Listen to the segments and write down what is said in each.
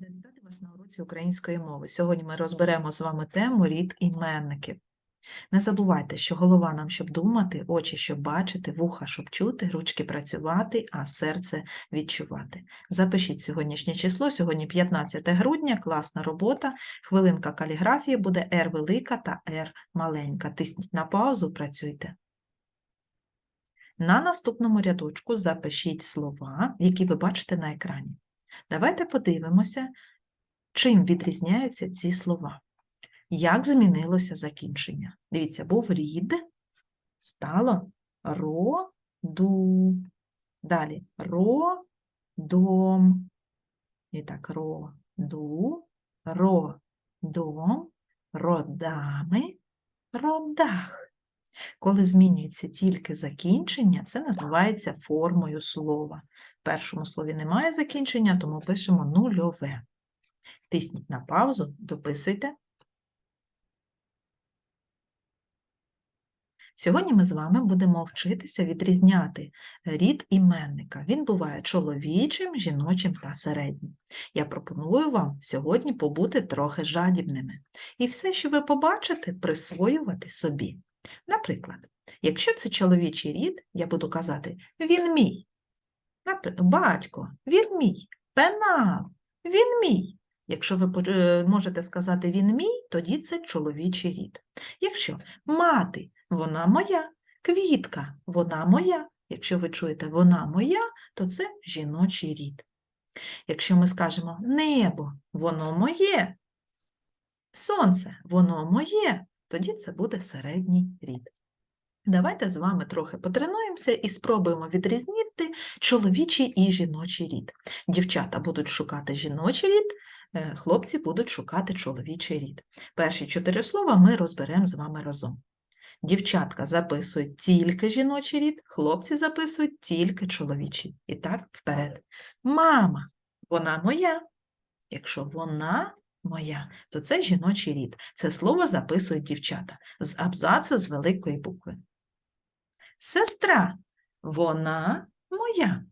Рада вітати вас на уроці української мови. Сьогодні ми розберемо з вами тему рід іменників. Не забувайте, що голова нам, щоб думати, очі, щоб бачити, вуха, щоб чути, ручки працювати, а серце відчувати. Запишіть сьогоднішнє число, сьогодні 15 грудня, класна робота, хвилинка каліграфії буде R велика та R маленька. Тисніть на паузу, працюйте. На наступному рядочку запишіть слова, які ви бачите на екрані. Давайте подивимося, чим відрізняються ці слова. Як змінилося закінчення? Дивіться, був рід, стало роду. Далі родом. І так, роду, родом, родами, родах. Коли змінюється тільки закінчення, це називається формою слова. В першому слові немає закінчення, тому пишемо нульове. Тисніть на паузу, дописуйте. Сьогодні ми з вами будемо вчитися відрізняти рід іменника. Він буває чоловічим, жіночим та середнім. Я пропоную вам сьогодні побути трохи жадібними. І все, що ви побачите, присвоювати собі. Наприклад, якщо це чоловічий рід, я буду казати він мій. Батько, він мій, пенал, він мій. Якщо ви е, можете сказати він мій, тоді це чоловічий рід. Якщо мати, вона моя, квітка, вона моя. Якщо ви чуєте вона моя, то це жіночий рід. Якщо ми скажемо небо, воно моє, сонце, воно моє, тоді це буде середній рід. Давайте з вами трохи потренуємося і спробуємо відрізнити чоловічий і жіночий рід. Дівчата будуть шукати жіночий рід, е, хлопці будуть шукати чоловічий рід. Перші чотири слова ми розберемо з вами разом. Дівчатка записують тільки жіночий рід, хлопці записують тільки чоловічий. І так вперед. Мама, вона моя. Якщо вона моя, то це жіночий рід. Це слово записують дівчата з абзацу з великої букви. Сестра, вона моя.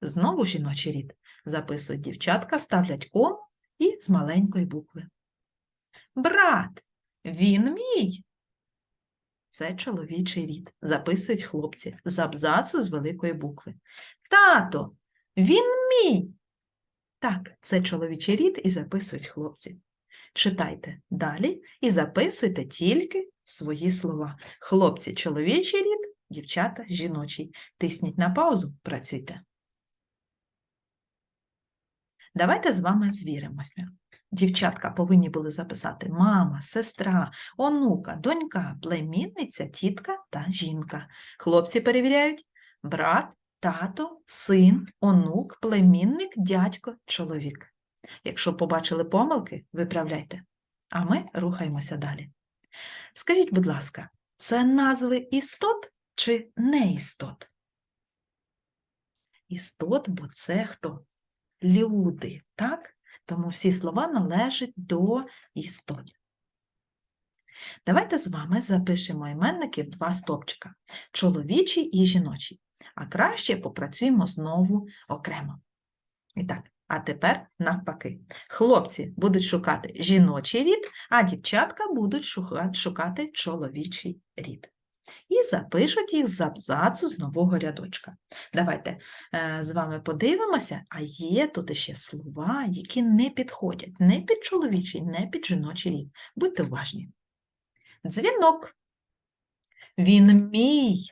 Знову жіночий рід. Записують дівчатка, ставлять кому і з маленької букви. Брат, він мій. Це чоловічий рід. Записують хлопці з абзацу з великої букви. Тато, він мій. Так, це чоловічий рід і записують хлопці. Читайте далі і записуйте тільки свої слова. Хлопці чоловічий рід, дівчата жіночий. Тисніть на паузу, працюйте. Давайте з вами звіримося. Дівчатка повинні були записати мама, сестра, онука, донька, племінниця, тітка та жінка. Хлопці перевіряють брат, тато, син, онук, племінник, дядько, чоловік. Якщо побачили помилки, виправляйте. А ми рухаємося далі. Скажіть, будь ласка, це назви істот чи неістот? Істот, бо це хто? Люди, так? Тому всі слова належать до істот. Давайте з вами запишемо іменники в два стопчика – чоловічий і жіночий. А краще попрацюємо знову окремо. І так, а тепер навпаки. Хлопці будуть шукати жіночий рід, а дівчатка будуть шукати чоловічий рід. І запишуть їх з абзацу з нового рядочка. Давайте е, з вами подивимося, а є тут ще слова, які не підходять не під чоловічий, не під жіночий рід. Будьте уважні. Дзвінок. Він мій.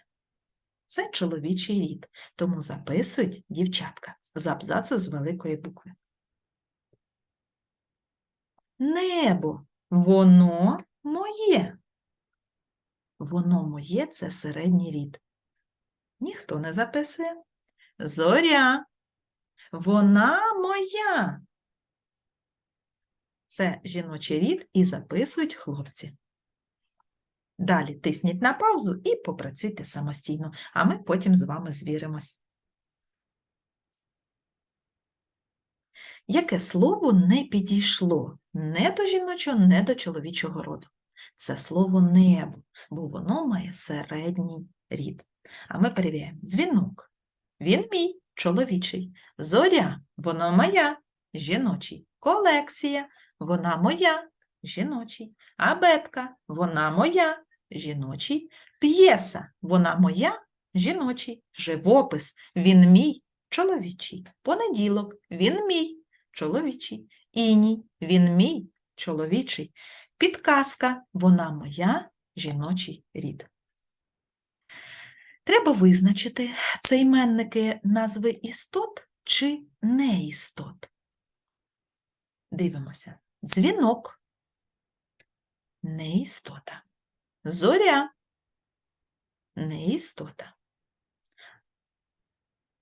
Це чоловічий рід, тому записують дівчатка з абзацу з великої букви. Небо, воно моє. Воно моє це середній рід. Ніхто не записує. Зоря, вона моя. Це жіночий рід і записують хлопці. Далі тисніть на паузу і попрацюйте самостійно, а ми потім з вами звіримось. Яке слово не підійшло не до жіночого, не до чоловічого роду? Це слово небо, бо воно має середній рід. А ми перевіряємо. Дзвінок. Він мій, чоловічий. Зоря, воно моя, жіночий. Колекція, вона моя, жіночий. Абетка, вона моя, жіночий. П'єса, вона моя, жіночий. Живопис, він мій, чоловічий. Понеділок, він мій, чоловічий. Іній, він мій, чоловічий. Підказка, вона моя, жіночий рід. Треба визначити, це іменники назви істот чи неістот. Дивимося. Дзвінок – неістота. Зоря – неістота.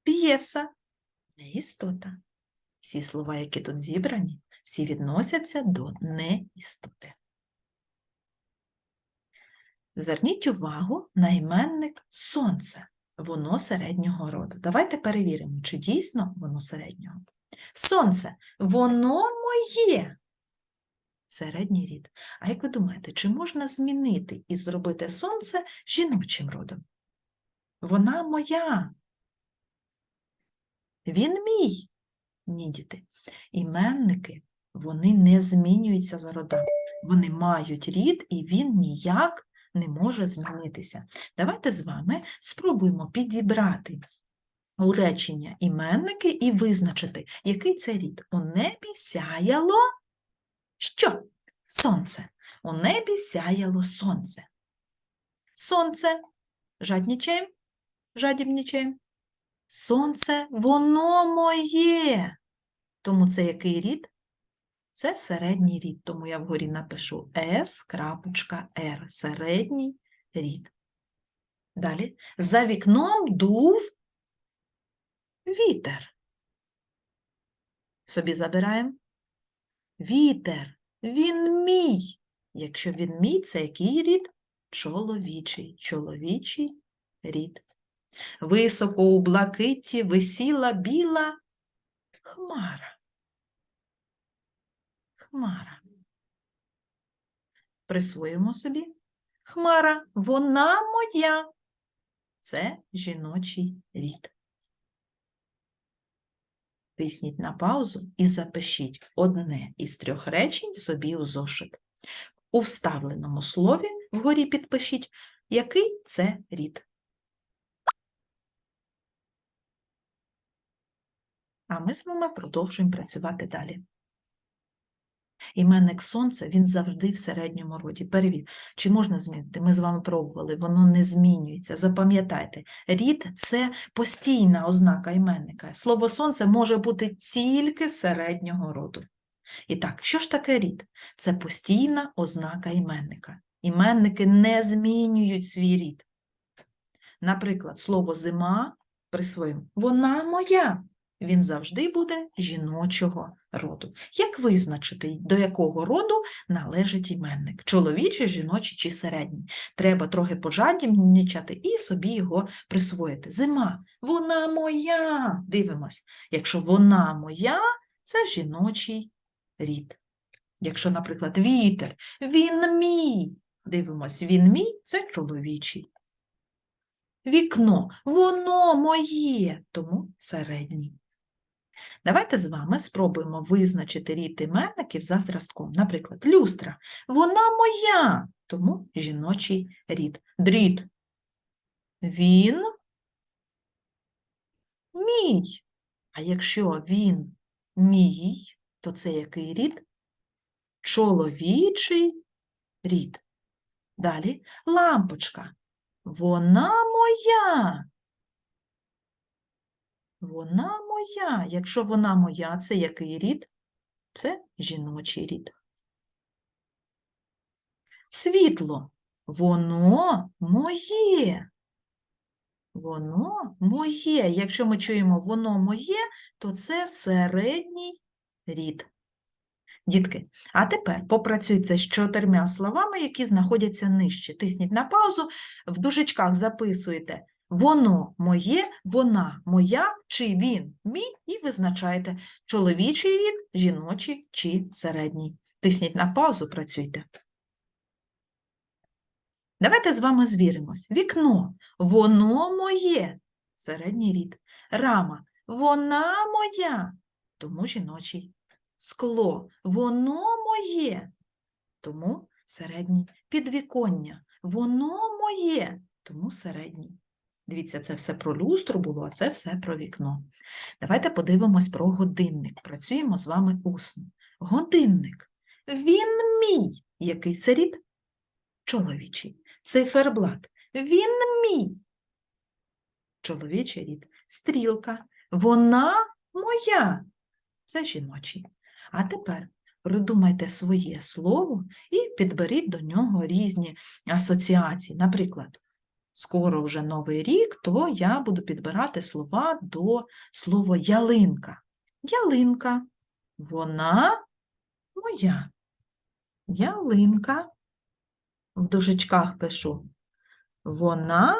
П'єса – неістота. Всі слова, які тут зібрані, всі відносяться до неістоти. Зверніть увагу на іменник сонце. Воно середнього роду. Давайте перевіримо, чи дійсно воно середнього. Сонце, воно моє. Середній рід. А як ви думаєте, чи можна змінити і зробити сонце жіночим родом? Вона моя. Він мій. Ні, діти. Іменники, вони не змінюються за родами. Вони мають рід, і він ніяк не може змінитися. Давайте з вами спробуємо підібрати у речення іменники і визначити, який це рід. У небі сяяло що? Сонце. У небі сяяло сонце. Сонце. Жаднічаємо? Жадібнічаємо? Сонце, воно моє. Тому це який рід? Це середній рід, тому я вгорі напишу S.R, середній рід. Далі. За вікном дув вітер. Собі забираємо. Вітер, він мій. Якщо він мій, це який рід? Чоловічий, чоловічий рід. Високо у блакитті висіла біла хмара. Хмара. Присвоїмо собі. Хмара, вона моя. Це жіночий рід. Тисніть на паузу і запишіть одне із трьох речень собі у зошит. У вставленому слові вгорі підпишіть, який це рід. А ми з вами продовжуємо працювати далі. Іменник сонце, він завжди в середньому роді. Перевір, чи можна змінити? Ми з вами пробували, воно не змінюється. Запам'ятайте, рід це постійна ознака іменника. Слово сонце може бути тільки середнього роду. І так, що ж таке рід? Це постійна ознака іменника. Іменники не змінюють свій рід. Наприклад, слово зима присвоїмо вона моя він завжди буде жіночого роду. Як визначити, до якого роду належить іменник? Чоловічий, жіночий чи середній? Треба трохи пожадібничати і собі його присвоїти. Зима, вона моя. Дивимось, якщо вона моя, це жіночий рід. Якщо, наприклад, вітер, він мій. Дивимось, він мій це чоловічий. Вікно, воно моє, тому середній. Давайте з вами спробуємо визначити рід іменників за зразком. Наприклад, люстра. Вона моя, тому жіночий рід. Дріт. Він мій. А якщо він мій, то це який рід? Чоловічий рід. Далі лампочка. Вона моя. Вона моя. Якщо вона моя, це який рід? Це жіночий рід. Світло. Воно моє. Воно моє. Якщо ми чуємо воно моє, то це середній рід. Дітки, а тепер попрацюйте з чотирма словами, які знаходяться нижче. Тисніть на паузу, в дужечках записуєте Воно моє, вона моя чи він мій, і визначаєте чоловічий рід, жіночий чи середній. Тисніть на паузу, працюйте. Давайте з вами звіримось. Вікно, воно моє, середній рід. Рама, вона моя, тому жіночий скло, воно моє. Тому середній підвіконня. Воно моє, тому середній. Дивіться, це все про люстру було, а це все про вікно. Давайте подивимось про годинник. Працюємо з вами усно. Годинник. Він мій. Який це рід? Чоловічий. Циферблат. Він мій. Чоловічий рід. Стрілка. Вона моя. Це жіночий. А тепер придумайте своє слово і підберіть до нього різні асоціації. Наприклад, скоро вже новий рік, то я буду підбирати слова до слова ялинка. Ялинка. Вона моя. Ялинка. В дужечках пишу. Вона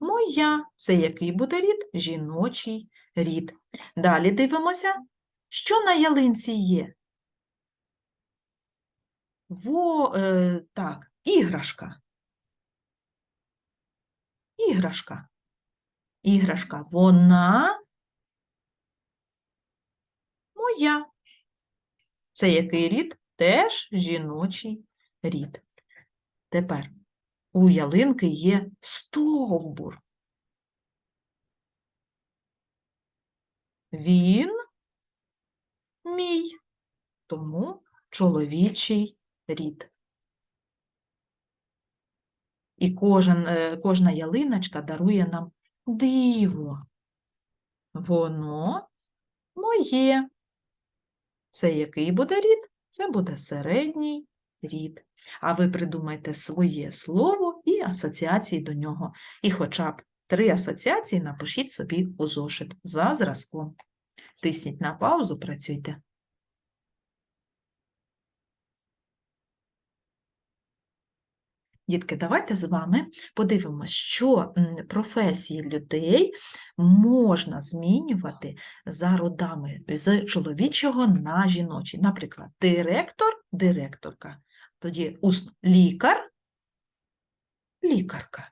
моя. Це який буде рід? Жіночий рід. Далі дивимося, що на ялинці є. Во, е, так, іграшка. Іграшка. Іграшка. Вона моя. Це який рід? Теж жіночий рід. Тепер у ялинки є стовбур. Він мій, тому чоловічий рід. І кожен, е, кожна ялиночка дарує нам диво. Воно моє. Це який буде рід? Це буде середній рід. А ви придумайте своє слово і асоціації до нього. І хоча б три асоціації напишіть собі у зошит за зразком. Тисніть на паузу, працюйте. Дітки, давайте з вами подивимося, що професії людей можна змінювати за родами з чоловічого на жіночий. Наприклад, директор, директорка. Тоді усно лікар, лікарка,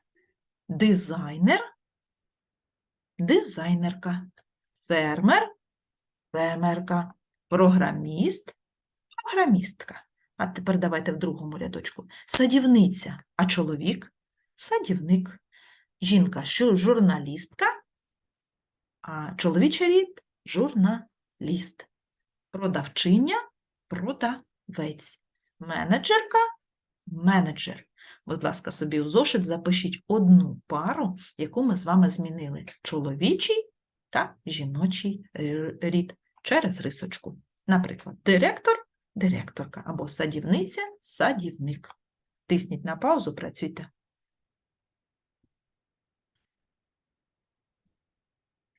дизайнер, дизайнерка, фермер, фермерка, програміст, програмістка. А тепер давайте в другому рядочку. Садівниця, а чоловік садівник. Жінка журналістка, а чоловічий рід журналіст. Продавчиня продавець. Менеджерка менеджер. Будь ласка, собі у зошит запишіть одну пару, яку ми з вами змінили: чоловічий та жіночий рід через рисочку. Наприклад, директор директорка або садівниця, садівник. Тисніть на паузу, працюйте.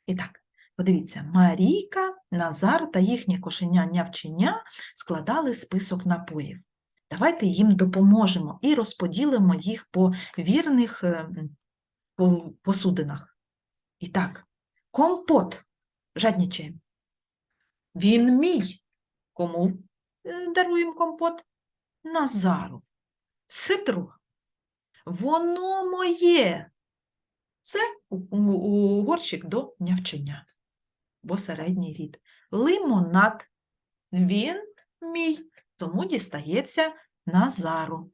І так, подивіться, Марійка, Назар та їхнє кошеня нявченя складали список напоїв. Давайте їм допоможемо і розподілимо їх по вірних е, посудинах. І так, компот. Жаднічаємо. Він мій. Кому даруємо компот? Назару. Сидру. Воно моє. Це горщик до нявченя, бо середній рід. Лимонад. Він мій, тому дістається Назару.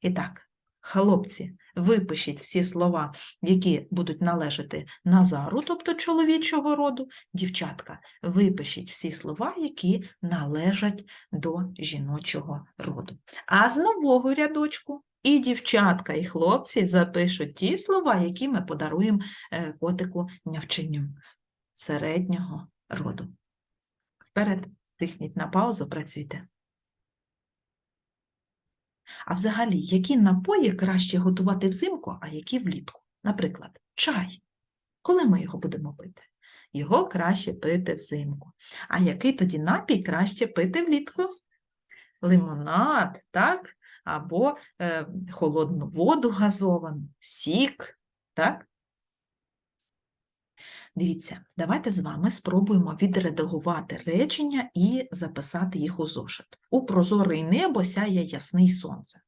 І так, хлопці, випишіть всі слова, які будуть належати Назару, тобто чоловічого роду. Дівчатка, випишіть всі слова, які належать до жіночого роду. А з нового рядочку і дівчатка, і хлопці запишуть ті слова, які ми подаруємо е, котику нявченю середнього роду. Вперед, тисніть на паузу, працюйте. А взагалі, які напої краще готувати взимку, а які влітку? Наприклад, чай. Коли ми його будемо пити? Його краще пити взимку. А який тоді напій краще пити влітку? Лимонад, так? Або е, холодну воду газовану, сік, так? Дивіться, давайте з вами спробуємо відредагувати речення і записати їх у зошит. У прозоре небо сяє ясний сонце.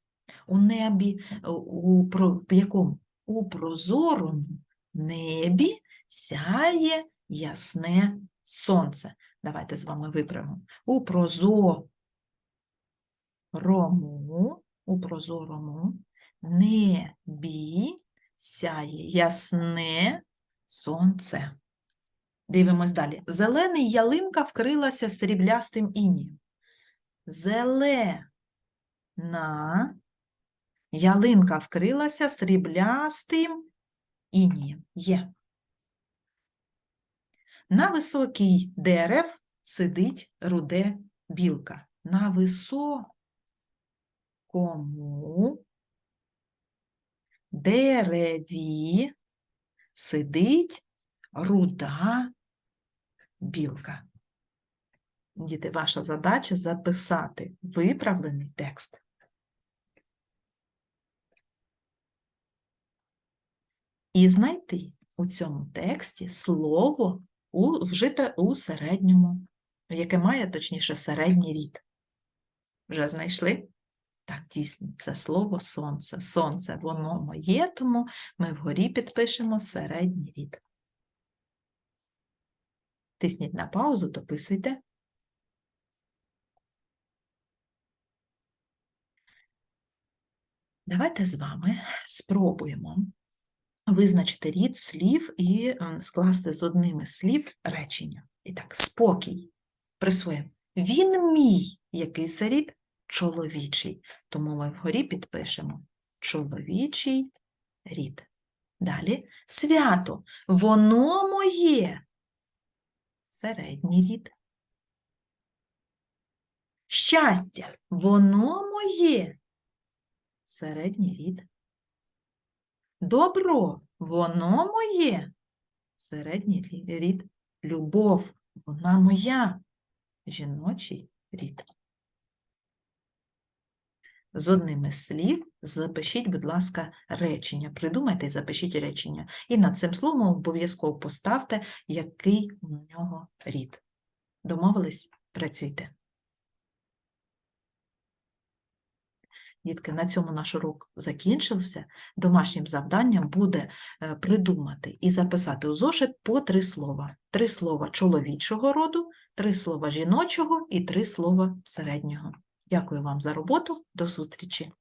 У небі, у, у про, якому? У прозорому небі сяє ясне сонце. Давайте з вами виправимо. У прозорому, у прозорому небі сяє ясне сонце. Дивимось далі. Зелений ялинка вкрилася сріблястим інієм. Зелена ялинка вкрилася сріблястим інієм. Є. На високій дерев сидить руде білка. На високому дереві сидить руда білка. Діти, ваша задача записати виправлений текст. І знайти у цьому тексті слово вжите у середньому, яке має, точніше, середній рід. Вже знайшли? Так, дійсно, це слово сонце. Сонце, воно моє, тому ми вгорі підпишемо середній рід. Тисніть на паузу, дописуйте. Давайте з вами спробуємо визначити рід слів і скласти з одним із слів речення. І так, спокій. Присвоїмо. Він мій. Який це рід? Чоловічий. Тому ми вгорі підпишемо чоловічий рід. Далі свято. Воно моє. Середній рід. Щастя. Воно моє. Середній рід. Добро, воно моє. Середній рід. Любов, вона моя. Жіночий рід. З одним із слів запишіть, будь ласка, речення. Придумайте і запишіть речення. І над цим словом обов'язково поставте, який у нього рід. Домовились? Працюйте. Дітки, на цьому наш урок закінчився. Домашнім завданням буде е, придумати і записати у зошит по три слова. Три слова чоловічого роду, три слова жіночого і три слова середнього. Дякую вам за роботу. До зустрічі!